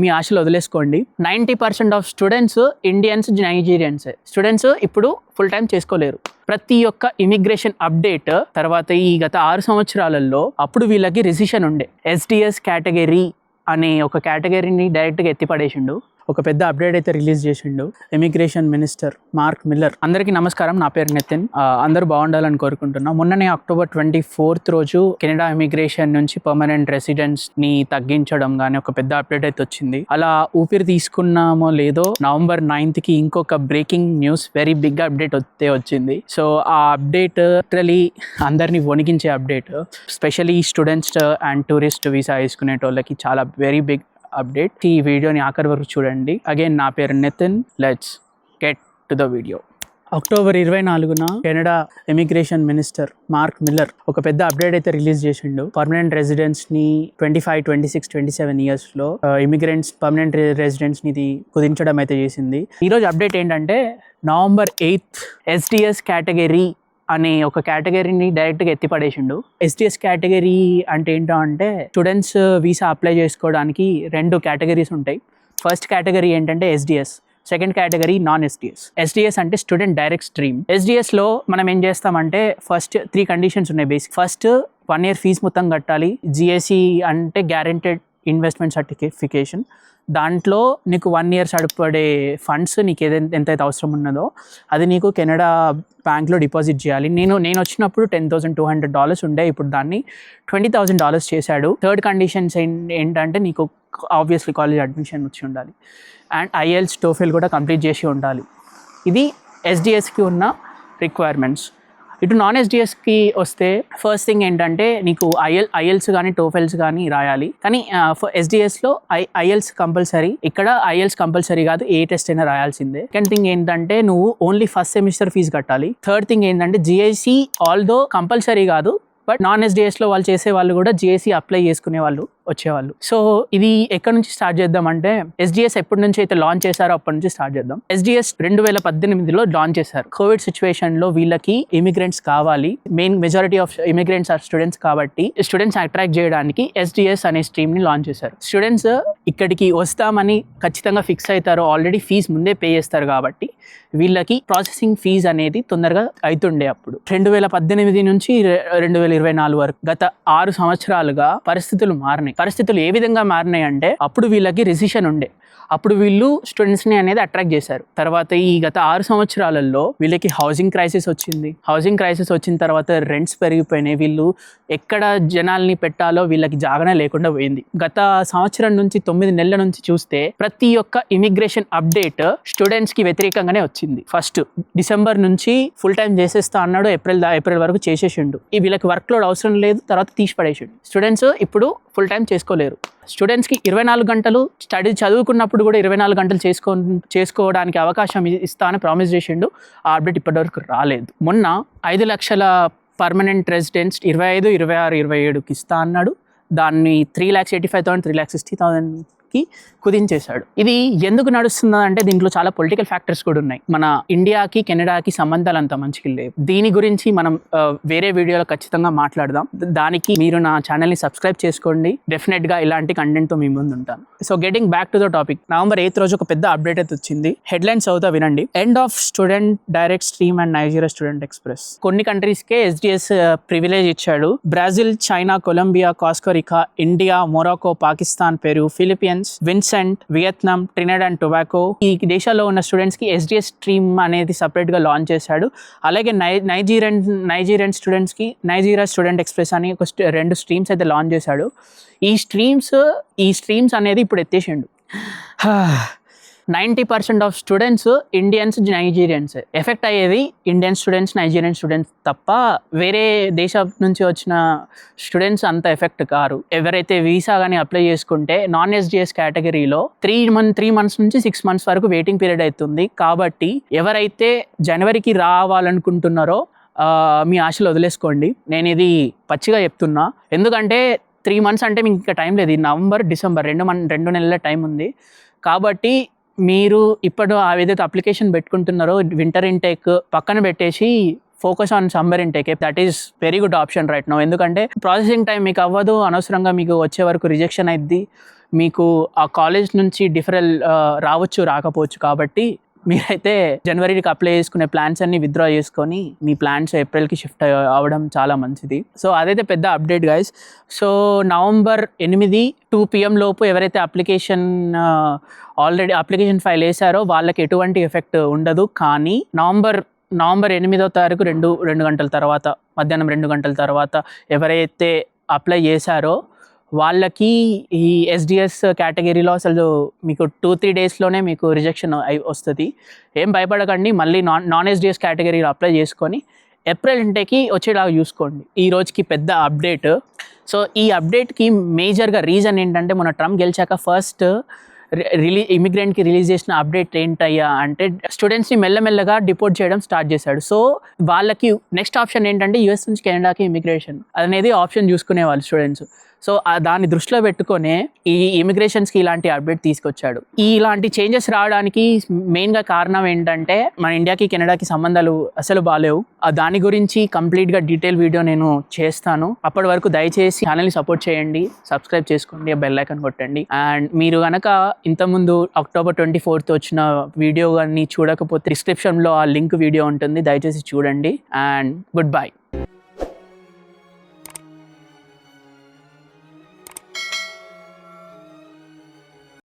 మీ ఆశలు వదిలేసుకోండి. Ninety percent of students Indians Nigerians. Students ఇప్పుడు full time చేసుకోలేరు. ప్రతి ఒక్క ఇమిగ్రేషన్ అప్డేట్ తర్వాత ఈ గత ఆరు సంవత్సరాలలో అప్పుడు వీళ్ళకి రిసిషన్ ఉండే. ఎస్డిఎస్ కేటగిరీ అనే ఒక కేటగిరీని డైరెక్ట్గా ఎత్తిపడేసిండు. ఒక పెద్ద అప్డేట్ అయితే రిలీజ్ చేసిండు. ఇమిగ్రేషన్ మినిస్టర్ మార్క్ మిల్లర్ అందరికీ నమస్కారం. నా పేరు నితిన్. అందరూ బాగుండాలని కోరుకుంటున్నా. మొన్ననే అక్టోబర్ ట్వంటీ ఫోర్త్ రోజు కెనడా ఇమిగ్రేషన్ నుంచి పర్మనెంట్ రెసిడెంట్స్ని తగ్గించడం కానీ ఒక పెద్ద అప్డేట్ అయితే వచ్చింది. అలా ఊపిరి తీసుకున్నామో లేదో నవంబర్ నైన్త్కి ఇంకొక breaking news very big update వస్తే వచ్చింది. సో ఆ అప్డేట్ లిటరలీ అందరినీ వణికించే update specially students and tourist visa వేసుకునేటోళ్ళకి చాలా వెరీ బిగ్ అప్డేట్ ఈ వీడియోని ఆఖరి వరకు చూడండి. అగైన్ నా పేరు Nitin. Let's get to the video October ఇరవై నాలుగున Canada immigration minister Mark Miller ఒక పెద్ద అప్డేట్ అయితే రిలీజ్ చేసిండు. Permanent రెసిడెంట్స్ని twenty five twenty six twenty seven ఇయర్స్లో ఇమిగ్రెంట్స్ పర్మనెంట్ రెసిడెంట్స్ని కుదించడం అయితే చేసింది. ఈ రోజు అప్డేట్ ఏంటంటే నవంబర్ ఎయిత్ ఎస్టీఎస్ కేటగిరీ అనే ఒక కేటగిరీని డైరెక్ట్గా ఎత్తిపడేసిండు ఎస్డిఎస్ కేటగిరీ అంటే ఏంటో అంటే స్టూడెంట్స్ వీసా అప్లై చేసుకోవడానికి రెండు కేటగిరీస్ ఉంటాయి. ఫస్ట్ కేటగిరీ ఏంటంటే SDS second category non SDS SDS అంటే స్టూడెంట్ డైరెక్ట్ స్ట్రీమ్ ఎస్డిఎస్లో మనం ఏం చేస్తామంటే ఫస్ట్ త్రీ కండిషన్స్ ఉన్నాయి basic first one year fees మొత్తం కట్టాలి. జిఎస్సి అంటే గ్యారెంటెడ్ ఇన్వెస్ట్మెంట్ సర్టిఫికేషన్ దాంట్లో నీకు వన్ ఇయర్ సరిపడే ఫండ్స్ నీకు ఏదైతే ఎంతైతే అవసరం ఉన్నదో అది నీకు కెనడా బ్యాంక్లో డిపాజిట్ చేయాలి. నేను నేను వచ్చినప్పుడు ten thousand two hundred dollars ఉండే ఇప్పుడు దాన్ని ట్వంటీ థౌసండ్ డాలర్స్ చేశాడు. థర్డ్ కండిషన్స్ ఏంటంటే నీకు ఆబ్వియస్లీ కాలేజ్ అడ్మిషన్ వచ్చి ఉండాలి. అండ్ ఐఎల్స్ టోఫెల్ కూడా కంప్లీట్ చేసి ఉండాలి. ఇది ఎస్డిఎస్కి ఉన్న రిక్వైర్మెంట్స్ ఇటు నాన్ ఎస్డిఎస్కి వస్తే ఫస్ట్ థింగ్ ఏంటంటే నీకు ఐఎల్ ఐఎల్స్ కానీ టోఫెల్స్ కానీ రాయాలి. కానీ ఎస్డిఎస్లో ఐ ఐఎల్స్ కంపల్సరీ ఇక్కడ ఐఎల్స్ కంపల్సరీ కాదు ఏ టెస్ట్ అయినా రాయాల్సిందే. సెకండ్ థింగ్ ఏంటంటే నువ్వు ఓన్లీ ఫస్ట్ సెమిస్టర్ ఫీజు కట్టాలి. థర్డ్ థింగ్ ఏంటంటే జిఐసి ఆల్దో కంపల్సరీ కాదు బట్ నాన్ ఎస్డిఎస్లో వాళ్ళు చేసే వాళ్ళు కూడా జిఎస్సి అప్లై చేసుకునే వాళ్ళు వచ్చేవాళ్ళు. సో ఇది ఎక్కడ నుంచి స్టార్ట్ చేద్దాం అంటే ఎస్డిఎస్ ఎప్పటి నుంచి అయితే లాంచ్ చేశారో అప్పటి నుంచి స్టార్ట్ చేద్దాం. ఎస్డిఎస్ రెండు వేల పద్దెనిమిదిలో లాంచ్ చేశారు. కోవిడ్ సిచ్యువేషన్లో వీళ్ళకి ఇమిగ్రెంట్స్ కావాలి. Main majority of immigrants are students కాబట్టి స్టూడెంట్స్ అట్రాక్ట్ చేయడానికి ఎస్డిఎస్ అనే స్ట్రీమ్ని లాంచ్ చేశారు. స్టూడెంట్స్ ఇక్కడికి వస్తామని ఖచ్చితంగా ఫిక్స్ అవుతారు ఆల్రెడీ ఫీజు ముందే పే చేస్తారు కాబట్టి వీళ్ళకి ప్రాసెసింగ్ ఫీజ్ అనేది తొందరగా అవుతుండే అప్పుడు. రెండు వేల పద్దెనిమిది నుంచి రెండు వేల ఇరవై నాలుగు వరకు గత ఆరు సంవత్సరాలుగా పరిస్థితులు మారినాయి. పరిస్థితులు ఏ విధంగా మారినాయి అంటే అప్పుడు వీళ్ళకి రిసిషన్ ఉండే. అప్పుడు వీళ్ళు స్టూడెంట్స్ని అనేది అట్రాక్ట్ చేశారు. తర్వాత ఈ గత ఆరు సంవత్సరాలలో వీళ్ళకి హౌసింగ్ క్రైసిస్ వచ్చింది. హౌసింగ్ క్రైసిస్ వచ్చిన తర్వాత రెంట్స్ పెరిగిపోయినాయి. వీళ్ళు ఎక్కడ జనాల్ని పెట్టాలో వీళ్ళకి జాగనే లేకుండా పోయింది. గత సంవత్సరం నుంచి తొమ్మిది నెలల నుంచి చూస్తే ప్రతి ఒక్క ఇమిగ్రేషన్ అప్డేట్ స్టూడెంట్స్కి వ్యతిరేకంగానే వచ్చింది. ఫస్ట్ డిసెంబర్ నుంచి ఫుల్ టైం చేసేస్తా అన్నాడు ఏప్రిల్ దా ఏప్రిల్ వరకు చేసేసిండు. ఈ వీళ్ళకి వర్క్ లోడ్ అవసరం లేదు తర్వాత తీసి పడేసిండు స్టూడెంట్స్ ఇప్పుడు ఫుల్ టైం చేసుకోలేరు. స్టూడెంట్స్కి ఇరవై నాలుగు గంటలు స్టడీ చదువుకున్నప్పుడు కూడా ఇరవై నాలుగు గంటలు చేసుకో చేసుకోవడానికి అవకాశం ఇ- ఇస్తా అని ప్రామిస్ చేసిండు. ఆ అప్డేట్ ఇప్పటివరకు రాలేదు. మొన్న ఐదు లక్షల పర్మనెంట్ రెసిడెంట్స్ ఇరవై ఐదు ఇరవై ఆరు ఇరవై ఏడుకి ఇస్తా అన్నాడు. దాన్ని three lakhs eighty five thousand three lakhs sixty thousand కి కుదించేశాడు. ఇది ఎందుకు నడుస్తుంది అంటే దీంట్లో చాలా పొలిటికల్ ఫ్యాక్టర్స్ కూడా ఉన్నాయి. మన ఇండియాకి కెనడాకి సంబంధాలు అంత మంచిగా లేవు. దీని గురించి మనం వేరే వీడియోలో ఖచ్చితంగా మాట్లాడదాం. దానికి మీరు నా ఛానల్ని సబ్స్క్రైబ్ చేసుకోండి. డెఫినెట్గా ఇలాంటి కంటెంట్తో మీ ముందు ఉంటాను. So getting back to the topic November eighth రోజు ఒక పెద్ద అప్డేట్ అయితే వచ్చింది. హెడ్లైన్స్ అవుతా వినండి. End of student direct stream and Nigeria student express కొన్ని కంట్రీస్కే ఎస్డిఎస్ ప్రివిలేజ్ ఇచ్చాడు. Brazil China Colombia Costa Rica India Morocco Pakistan Peru Philippines Vincent Vietnam Trinidad and Tobago ఈ దేశాల్లో ఉన్న స్టూడెంట్స్కి ఎస్డిఎస్ స్ట్రీమ్ అనేది సపరేట్గా లాంచ్ చేశాడు అలాగే నై నైజీరియన్ నైజీరియన్ స్టూడెంట్స్కి నైజీరియా స్టూడెంట్ ఎక్స్ప్రెస్ అని ఒక రెండు స్ట్రీమ్స్ అయితే లాంచ్ చేశాడు ఈ స్ట్రీమ్స్ ఈ స్ట్రీమ్స్ అనేది ఇప్పుడు ఎత్తేసిండు ninety percent of students Indians Nigerians. Effect అయ్యేది ఇండియన్ స్టూడెంట్స్ నైజీరియన్ స్టూడెంట్స్ తప్ప వేరే దేశం నుంచి వచ్చిన స్టూడెంట్స్ అంత ఎఫెక్ట్ కారు. ఎవరైతే వీసా కానీ అప్లై చేసుకుంటే నాన్ ఎస్డిఎస్ కేటగిరీలో త్రీ మంత్ త్రీ మంత్స్ నుంచి సిక్స్ మంత్స్ వరకు వెయిటింగ్ పీరియడ్ అవుతుంది. కాబట్టి ఎవరైతే జనవరికి రావాలనుకుంటున్నారో మీ ఆశలు వదిలేసుకోండి. నేను ఇది పచ్చిగా చెప్తున్నా. ఎందుకంటే త్రీ మంత్స్ అంటే మీకు ఇంకా టైం లేదు. నవంబర్ డిసెంబర్ రెండు మన్ రెండు నెలల టైం ఉంది. కాబట్టి మీరు ఇప్పుడు ఆ ఏదైతే అప్లికేషన్ పెట్టుకుంటున్నారో వింటర్ ఇంటేక్ పక్కన పెట్టేసి focus on summer intake that is very good option right no ఎందుకంటే ప్రాసెసింగ్ టైం మీకు అవ్వదు అనవసరంగా మీకు వచ్చే వరకు రిజెక్షన్ అయింది మీకు ఆ కాలేజ్ నుంచి డిఫరెల్ రావచ్చు రాకపోవచ్చు కాబట్టి మీరైతే జనవరికి అప్లై చేసుకునే ప్లాన్స్ అన్ని విత్డ్రా చేసుకొని మీ ప్లాన్స్ ఏప్రిల్కి షిఫ్ట్ అవ్వడం చాలా మంచిది. సో అదైతే పెద్ద అప్డేట్ గైస్ సో నవంబర్ ఎనిమిది టూ పిఎం లోపు ఎవరైతే అప్లికేషన్ ఆల్రెడీ అప్లికేషన్ ఫైల్ వేశారో వాళ్ళకి ఎటువంటి ఎఫెక్ట్ ఉండదు. కానీ నవంబర్ నవంబర్ ఎనిమిదో తారీఖు రెండు రెండు గంటల తర్వాత మధ్యాహ్నం రెండు గంటల తర్వాత ఎవరైతే అప్లై చేశారో వాళ్ళకి ఈ ఎస్డిఎస్ కేటగిరీలో అసలు మీకు టూ త్రీ డేస్లోనే మీకు రిజెక్షన్ అయి వస్తుంది. ఏం భయపడకండి మళ్ళీ నాన్ నాన్ ఎస్డిఎస్ కేటగిరీలో అప్లై చేసుకొని ఏప్రిల్ ఇంటేకి వచ్చేలాగా చూసుకోండి. ఈ రోజుకి పెద్ద అప్డేట్ సో ఈ అప్డేట్కి మేజర్గా రీజన్ ఏంటంటే మన ట్రంప్ గెలిచాక ఫస్ట్ రిలీ ఇమిగ్రెంట్కి రిలీజ్ చేసిన అప్డేట్ ఏంటయ్యా అంటే స్టూడెంట్స్ని మెల్లమెల్లగా డిపోర్ట్ చేయడం స్టార్ట్ చేశాడు. సో వాళ్ళకి నెక్స్ట్ ఆప్షన్ ఏంటంటే యూఎస్ నుంచి కెనడాకి ఇమిగ్రేషన్ అనేది ఆప్షన్ చూసుకునే వాళ్ళు స్టూడెంట్స్ సో దాన్ని దృష్టిలో పెట్టుకొని ఈ ఇమిగ్రేషన్స్కి ఇలాంటి అప్డేట్ తీసుకొచ్చాడు. ఈ ఇలాంటి చేంజెస్ రావడానికి మెయిన్గా కారణం ఏంటంటే మన ఇండియాకి కెనడాకి సంబంధాలు అసలు బాగాలేవు దాని గురించి కంప్లీట్గా డీటెయిల్ వీడియో నేను చేస్తాను. అప్పటి వరకు దయచేసి ఛానల్ని సపోర్ట్ చేయండి. సబ్స్క్రైబ్ చేసుకోండి. బెల్ ఐకన్ కొట్టండి. అండ్ మీరు కనుక ఇంతకుముందు అక్టోబర్ ట్వంటీ ఫోర్త్ వచ్చిన వీడియో కానీ చూడకపోతే డిస్క్రిప్షన్లో ఆ లింక్ వీడియో ఉంటుంది. దయచేసి చూడండి. And goodbye.